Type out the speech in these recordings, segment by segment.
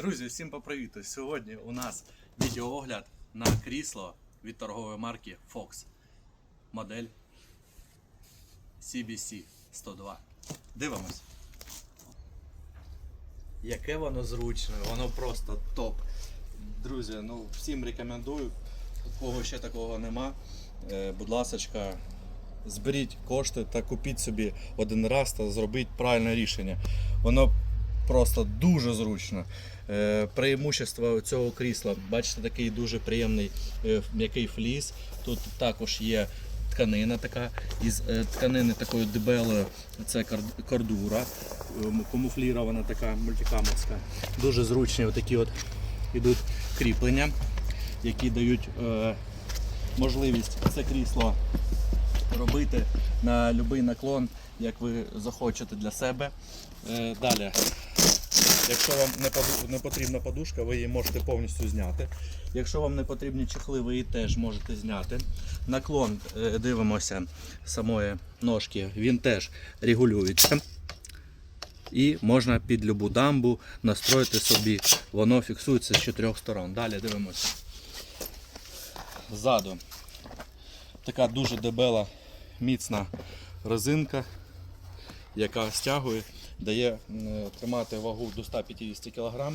Друзі, всім попривіт! Сьогодні у нас відеоогляд на крісло від торгової марки Fox. Модель CBC 102. Дивимось. Яке воно зручне, воно просто топ. Друзі, ну всім рекомендую. У кого ще такого нема. Е, будь ласочка, зберіть кошти та купіть собі один раз та зробіть правильне рішення. Воно просто дуже зручно. Е, Преимущество цього крісла, бачите, такий дуже приємний е, м'який фліс. Тут також є тканина така. Із е, тканини такої дебелої це кор- кордура, камуфлірована така мультикамерська. Дуже зручні отакі от ідуть кріплення, які дають можливість це крісло робити на будь-який наклон, як ви захочете для себе. Далі, якщо вам не, потрібна подушка, ви її можете повністю зняти. Якщо вам не потрібні чехли, ви її теж можете зняти. Наклон, е, дивимося самої ножки, він теж регулюється. І можна під любу дамбу настроїти собі, воно фіксується з чотирьох сторон. Далі дивимося. Ззаду така дуже дебела, міцна резинка, яка стягує, дає тримати вагу до 150 кг.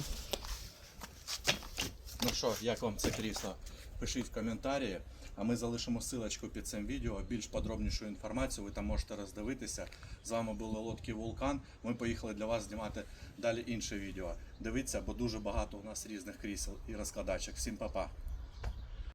Ну що, як вам це крісло? Пишіть в коментарі, а ми залишимо ссылочку під цим відео. Більш подробнішу інформацію ви там можете роздивитися. З вами були Лодки Вулкан. Ми поїхали для вас знімати далі інше відео. Дивіться, бо дуже багато у нас різних крісел і розкладачок. Всім па-па!